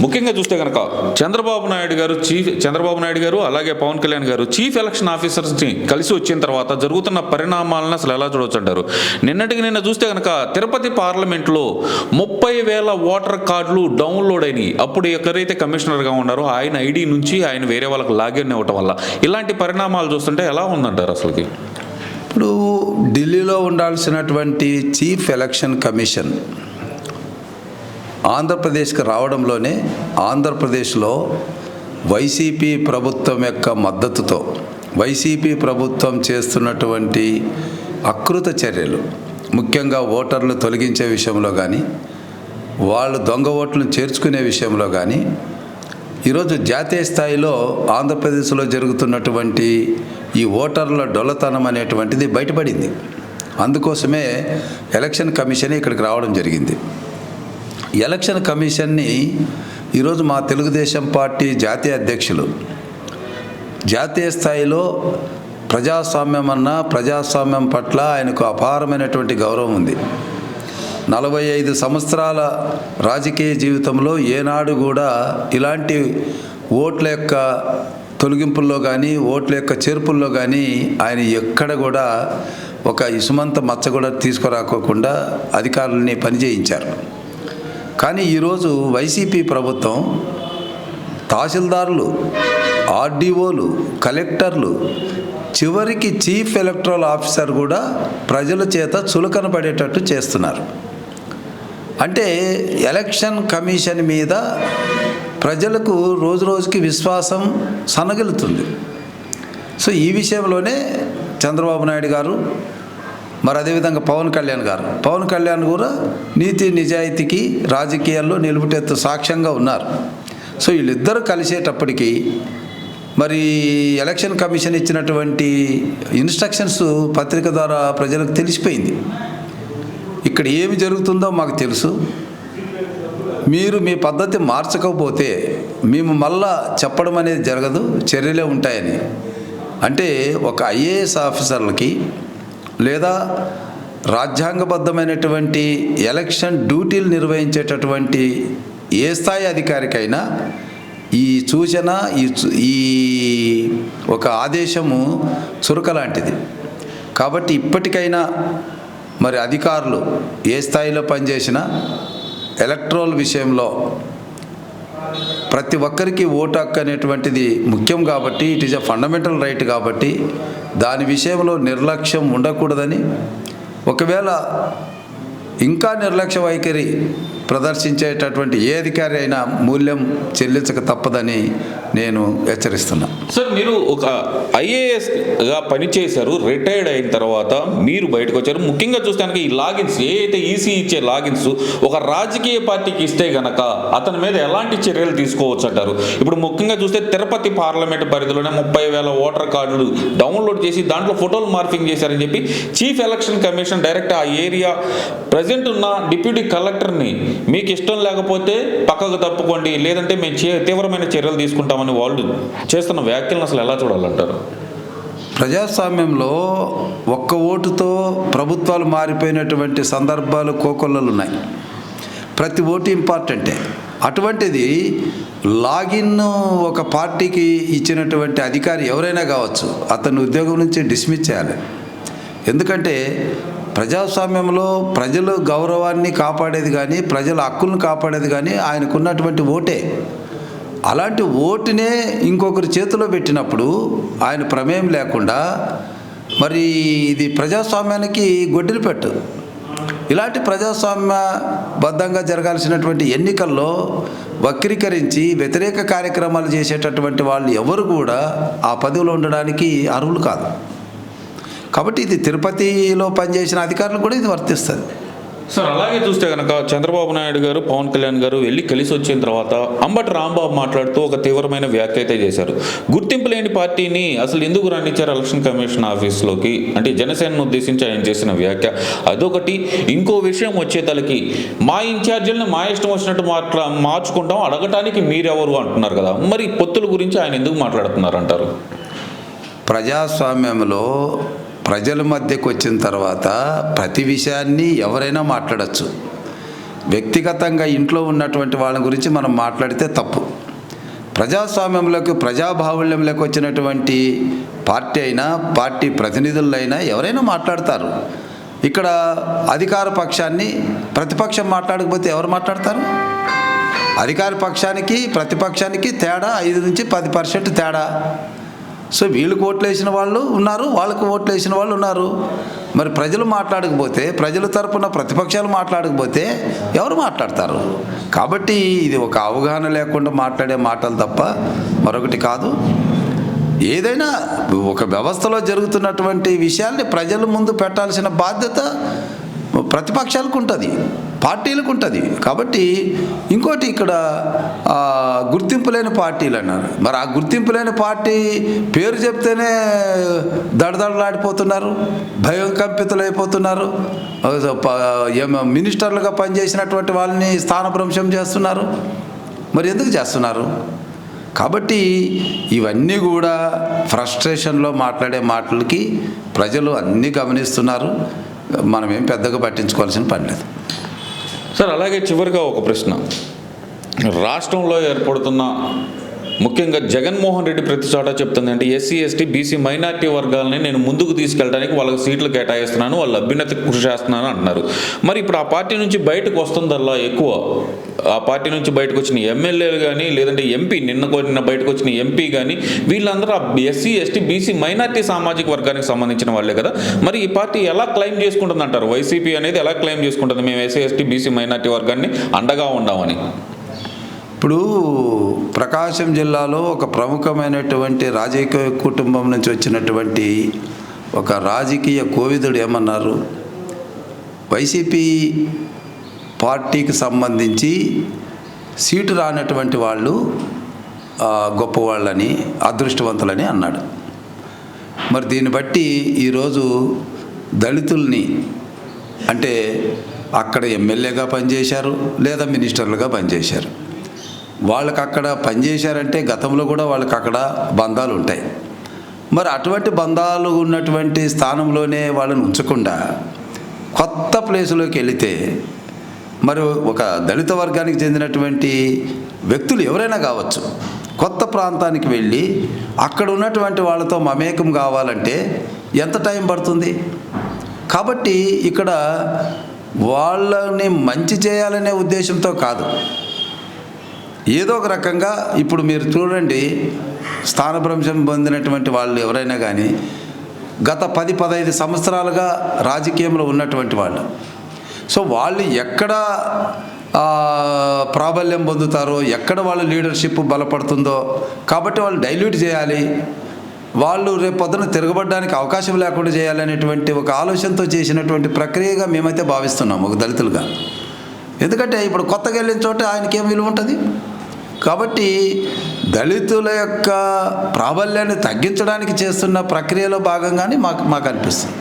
ముఖ్యంగా చూస్తే కనుక చంద్రబాబు నాయుడు గారు చీఫ్ చంద్రబాబు నాయుడు గారు అలాగే పవన్ కళ్యాణ్ గారు చీఫ్ ఎలక్షన్ ఆఫీసర్స్ని కలిసి వచ్చిన తర్వాత జరుగుతున్న పరిణామాలను అసలు ఎలా చూడవచ్చు అంటారు? నిన్నటికి నిన్న చూస్తే కనుక తిరుపతి పార్లమెంట్లో ముప్పై వేల ఓటర్ కార్డులు డౌన్లోడ్ అయినాయి. అప్పుడు ఎక్కడైతే కమిషనర్గా ఉన్నారో ఆయన ఐడి నుంచి ఆయన వేరే వాళ్ళకి లాగిన్ ఇవ్వటం వల్ల ఇలాంటి పరిణామాలు చూస్తుంటే ఎలా ఉందంటారు అసలుకి? ఇప్పుడు ఢిల్లీలో ఉండాల్సినటువంటి చీఫ్ ఎలక్షన్ కమిషన్ ఆంధ్రప్రదేశ్కి రావడంలోనే ఆంధ్రప్రదేశ్లో వైసీపీ ప్రభుత్వం యొక్క మద్దతుతో వైసీపీ ప్రభుత్వం చేస్తున్నటువంటి అకృత చర్యలు ముఖ్యంగా ఓటర్లు తొలగించే విషయంలో కానీ వాళ్ళు దొంగ ఓట్లను చేర్చుకునే విషయంలో కానీ ఈరోజు జాతీయ స్థాయిలో ఆంధ్రప్రదేశ్లో జరుగుతున్నటువంటి ఈ ఓటర్ల డొల్లతనం అనేటువంటిది బయటపడింది. అందుకోసమే ఎలక్షన్ కమిషన్ ఇక్కడికి రావడం జరిగింది. ఎలక్షన్ కమిషన్ని ఈరోజు మా తెలుగుదేశం పార్టీ జాతీయ అధ్యక్షులు జాతీయ స్థాయిలో ప్రజాస్వామ్యం అన్నా ప్రజాస్వామ్యం పట్ల ఆయనకు అపారమైనటువంటి గౌరవం ఉంది. నలభై ఐదు సంవత్సరాల రాజకీయ జీవితంలో ఏనాడు కూడా ఇలాంటి ఓట్ల యొక్క తొలగింపుల్లో కానీ ఓట్ల యొక్క చేర్పుల్లో కానీ ఆయన ఎక్కడ కూడా ఒక ఇసుమంత మచ్చ కూడా తీసుకురాకోకుండా అధికారులని పనిచేయించారు. కానీ ఈరోజు వైసీపీ ప్రభుత్వం తహసీల్దారులు ఆర్డీఓలు కలెక్టర్లు చివరికి చీఫ్ ఎలక్ట్రల్ ఆఫీసర్ కూడా ప్రజల చేత చులకన పడేటట్టు చేస్తున్నారు. అంటే ఎలక్షన్ కమిషన్ మీద ప్రజలకు రోజు రోజుకి విశ్వాసం సన్నగిలుతుంది సో ఈ విషయంలోనే చంద్రబాబు నాయుడు గారు మరి అదేవిధంగా పవన్ కళ్యాణ్ గారు. పవన్ కళ్యాణ్ కూడా నీతి నిజాయితీకి రాజకీయాల్లో నిలుపుటెత్తు సాక్ష్యంగా ఉన్నారు. సో వీళ్ళిద్దరూ కలిసేటప్పటికీ మరి ఎలక్షన్ కమిషన్ ఇచ్చినటువంటి ఇన్స్ట్రక్షన్స్ పత్రిక ద్వారా ప్రజలకు తెలిసిపోయింది. ఇక్కడ ఏమి జరుగుతుందో మాకు తెలుసు. మీరు మీ పద్ధతి మార్చకపోతే మేము మళ్ళా చెప్పడం అనేది జరగదు చర్యలే ఉంటాయని. అంటే ఒక ఐఏఎస్ ఆఫీసర్లకి లేదా రాజ్యాంగబద్ధమైనటువంటి ఎలక్షన్ డ్యూటీలు నిర్వహించేటటువంటి ఏ స్థాయి అధికారికైనా ఈ సూచన ఈ ఈ ఒక ఆదేశము చురక లాంటిది కాబట్టి ఇప్పటికైనా మరి అధికారులు ఏ స్థాయిలో పనిచేసినా ఎలక్ట్రోల్ విషయంలో ప్రతి ఒక్కరికి ఓటు హక్కు అనేటువంటిది ముఖ్యం కాబట్టి it is a fundamental right కాబట్టి దాని విషయంలో నిర్లక్ష్యం ఉండకూడదని. ఒకవేళ ఇంకా నిర్లక్ష్య వైఖరి ప్రదర్శించేటటువంటి ఏ అధికారి అయినా మూల్యం చెల్లించక తప్పదని నేను హెచ్చరిస్తున్నా. సార్ మీరు ఒక ఐఏఎస్గా పనిచేశారు రిటైర్డ్ అయిన తర్వాత మీరు బయటకు వచ్చారు ముఖ్యంగా చూస్తానికి ఈ లాగిన్స్ ఏదైతే అయితే ఈసీ ఇచ్చే లాగిన్స్ ఒక రాజకీయ పార్టీకి ఇస్తే గనక అతని మీద ఎలాంటి చర్యలు తీసుకోవచ్చు అంటారు ఇప్పుడు ముఖ్యంగా చూస్తే తిరుపతి పార్లమెంట్ పరిధిలోనే ముప్పై వేల ఓటర్ కార్డులు డౌన్లోడ్ చేసి దాంట్లో ఫోటోలు మార్పింగ్ చేశారని చెప్పి చీఫ్ ఎలక్షన్ కమిషన్ డైరెక్ట్ ఆ ఏరియా ప్రజెంట్ ఉన్న డిప్యూటీ కలెక్టర్ని మీకు ఇష్టం లేకపోతే పక్కకు తప్పుకోండి లేదంటే మేము చే- తీవ్రమైన చర్యలు తీసుకుంటామని వాళ్ళు చేస్తున్న వ్యాఖ్యలను అసలు ఎలా చూడాలంటారు? ప్రజాస్వామ్యంలో ఒక్క ఓటుతో ప్రభుత్వాలు మారిపోయినటువంటి సందర్భాలు కోకొల్లలు ఉన్నాయి. ప్రతి ఓటు ఇంపార్టెంటే. అటువంటిది లాగిన్ ఒక పార్టీకి ఇచ్చినటువంటి అధికారి ఎవరైనా కావచ్చు అతను ఉద్యోగం నుంచి డిస్మిస్ చేయాలి. ఎందుకంటే ప్రజాస్వామ్యంలో ప్రజలు గౌరవాన్ని కాపాడేది కానీ ప్రజల హక్కులను కాపాడేది కానీ ఆయనకున్నటువంటి ఓటే. అలాంటి ఓటునే ఇంకొకరి చేతిలో పెట్టినప్పుడు ఆయన ప్రమేయం లేకుండా మరి ఇది ప్రజాస్వామ్యానికి గొడ్డలి పెట్టు. ఇలాంటి ప్రజాస్వామ్యబద్ధంగా జరగాల్సినటువంటి ఎన్నికల్లో వక్రీకరించి వ్యతిరేక కార్యక్రమాలు చేసేటటువంటి వాళ్ళు ఎవరు కూడా ఆ పదవిలో ఉండడానికి అర్హులు కాదు. కాబట్టి ఇది తిరుపతిలో పనిచేసిన అధికారులు కూడా ఇది వర్తిస్తుంది. సార్ అలాగే చూస్తే కనుక చంద్రబాబు నాయుడు గారు పవన్ కళ్యాణ్ గారు వెళ్ళి కలిసి వచ్చిన తర్వాత అంబటి రాంబాబు మాట్లాడుతూ ఒక తీవ్రమైన వ్యాఖ్య అయితే చేశారు. గుర్తింపు లేని పార్టీని అసలు ఎందుకు రానిచ్చారు ఎలక్షన్ కమిషన్ ఆఫీస్లోకి? అంటే జనసేనను ఉద్దేశించి ఆయన చేసిన వ్యాఖ్య. అదొకటి. ఇంకో విషయం వచ్చేతలకి మా ఇన్ఛార్జీలను మా ఇష్టం వచ్చినట్టు మాట్లా మార్చుకుంటాం అడగటానికి మీరెవరు అంటున్నారు కదా? మరి పొత్తుల గురించి ఆయన ఎందుకు మాట్లాడుతున్నారు అంటారు ప్రజాస్వామ్యంలో ప్రజల మధ్యకు వచ్చిన తర్వాత ప్రతి విషయాన్ని ఎవరైనా మాట్లాడచ్చు. వ్యక్తిగతంగా ఇంట్లో ఉన్నటువంటి వాళ్ళ గురించి మనం మాట్లాడితే తప్పు. ప్రజాస్వామ్యంలోకి ప్రజాబాహుళ్యంలోకి వచ్చినటువంటి పార్టీ అయినా పార్టీ ప్రతినిధులైనా ఎవరైనా మాట్లాడతారు. ఇక్కడ అధికార పక్షాన్ని ప్రతిపక్షం మాట్లాడకపోతే ఎవరు మాట్లాడతారు? అధికార పక్షానికి ప్రతిపక్షానికి తేడా ఐదు నుంచి పది పర్సెంట్ తేడా. సో వీళ్ళకి ఓట్లు వేసిన వాళ్ళు ఉన్నారు వాళ్ళకు ఓట్లు వేసిన వాళ్ళు ఉన్నారు. మరి ప్రజలు మాట్లాడకపోతే ప్రజల తరపున ప్రతిపక్షాలు మాట్లాడకపోతే ఎవరు మాట్లాడతారు? కాబట్టి ఇది ఒక అవగాహన లేకుండా మాట్లాడే మాటలు తప్ప మరొకటి కాదు. ఏదైనా ఒక వ్యవస్థలో జరుగుతున్నటువంటి విషయాల్ని ప్రజల ముందు పెట్టాల్సిన బాధ్యత ప్రతిపక్షాలకు ఉంటుంది. పార్టీలకు ఉంటుంది కాబట్టి ఇంకోటి ఇక్కడ గుర్తింపు లేని పార్టీలు అన్నారు మరి ఆ గుర్తింపు లేని పార్టీ పేరు చెప్తేనే దడదడలాడిపోతున్నారు భయం కంపితులైపోతున్నారు. మినిస్టర్లుగా పనిచేసినటువంటి వాళ్ళని స్థానభ్రంశం చేస్తున్నారు. మరి ఎందుకు చేస్తున్నారు? కాబట్టి ఇవన్నీ కూడా ఫ్రస్ట్రేషన్లో మాట్లాడే మాటలకి ప్రజలు అన్నీ గమనిస్తున్నారు. మనమేం పెద్దగా పట్టించుకోవాల్సిన పని లేదు. సార్ అలాగే చివరిగా ఒక ప్రశ్న. రాష్ట్రంలో ఏర్పడుతున్న ముఖ్యంగా జగన్మోహన్ రెడ్డి ప్రతి చోట చెప్తుంది అంటే ఎస్సీ ఎస్టీ బీసీ మైనార్టీ వర్గాలని నేను ముందుకు తీసుకెళ్ళడానికి వాళ్ళకి సీట్లు కేటాయిస్తున్నాను వాళ్ళ అభ్యున్నతికి కృషి చేస్తున్నాను అంటున్నారు. మరి ఇప్పుడు ఆ పార్టీ నుంచి బయటకు వస్తుందల్లా ఎక్కువ? ఆ పార్టీ నుంచి బయటకు వచ్చిన ఎమ్మెల్యేలు కానీ లేదంటే ఎంపీ నిన్న కొన్న బయటకు వచ్చిన ఎంపీ కానీ వీళ్ళందరూ ఆ ఎస్సీ ఎస్టీ బీసీ మైనార్టీ సామాజిక వర్గానికి సంబంధించిన వాళ్ళే కదా? మరి ఈ పార్టీ ఎలా క్లెయిమ్ చేసుకుంటుంది అంటారు వైసీపీ అనేది ఎలా క్లెయిమ్ చేసుకుంటుంది? మేము ఎస్సీ ఎస్టీ బీసీ మైనార్టీ వర్గాన్ని అండగా ఉండామని. ఇప్పుడు ప్రకాశం జిల్లాలో ఒక ప్రముఖమైనటువంటి రాజకీయ కుటుంబం నుంచి వచ్చినటువంటి ఒక రాజకీయ కోవిదుడు ఏమన్నారు? వైసీపీ పార్టీకి సంబంధించి సీటు రానటువంటి వాళ్ళు గొప్పవాళ్ళని అదృష్టవంతులని అన్నాడు. మరి దీన్ని బట్టి ఈరోజు దళితుల్ని అంటే అక్కడ ఎమ్మెల్యేగా పనిచేశారు లేదా మినిస్టర్లుగా పనిచేశారు? వాళ్ళకి అక్కడ పనిచేశారంటే గతంలో కూడా వాళ్ళకి అక్కడ బంధాలు ఉంటాయి. మరి అటువంటి బంధాలు ఉన్నటువంటి స్థానంలోనే వాళ్ళని ఉంచకుండా కొత్త ప్లేసులోకి వెళితే మరి ఒక దళిత వర్గానికి చెందినటువంటి వ్యక్తులు ఎవరైనా కావచ్చు కొత్త ప్రాంతానికి వెళ్ళి అక్కడ ఉన్నటువంటి వాళ్ళతో మమేకం కావాలంటే ఎంత టైం పడుతుంది? కాబట్టి ఇక్కడ వాళ్ళని మంచి చేయాలనే ఉద్దేశంతో కాదు. ఏదో ఒక రకంగా ఇప్పుడు మీరు చూడండి స్థానభ్రంశం పొందినటువంటి వాళ్ళు ఎవరైనా కానీ గత పది పదహైదు సంవత్సరాలుగా రాజకీయంలో ఉన్నటువంటి వాళ్ళు. సో వాళ్ళు ఎక్కడ ప్రాబల్యం పొందుతారో ఎక్కడ వాళ్ళ లీడర్షిప్ బలపడుతుందో కాబట్టి వాళ్ళు డైల్యూట్ చేయాలి. వాళ్ళు రేపు పొద్దున తిరగబడడానికి అవకాశం లేకుండా చేయాలనేటువంటి ఒక ఆలోచనతో చేసినటువంటి ప్రక్రియగా మేమైతే భావిస్తున్నాము ఒక దళితులుగా. ఎందుకంటే ఇప్పుడు కొత్తగా వెళ్ళిన చోట ఆయనకి ఏం విలువ ఉంటుంది? కాబట్టి దళితుల యొక్క ప్రాబల్యాన్ని తగ్గించడానికి చేస్తున్న ప్రక్రియలో భాగంగానే మాకు మాకు అనిపిస్తుంది.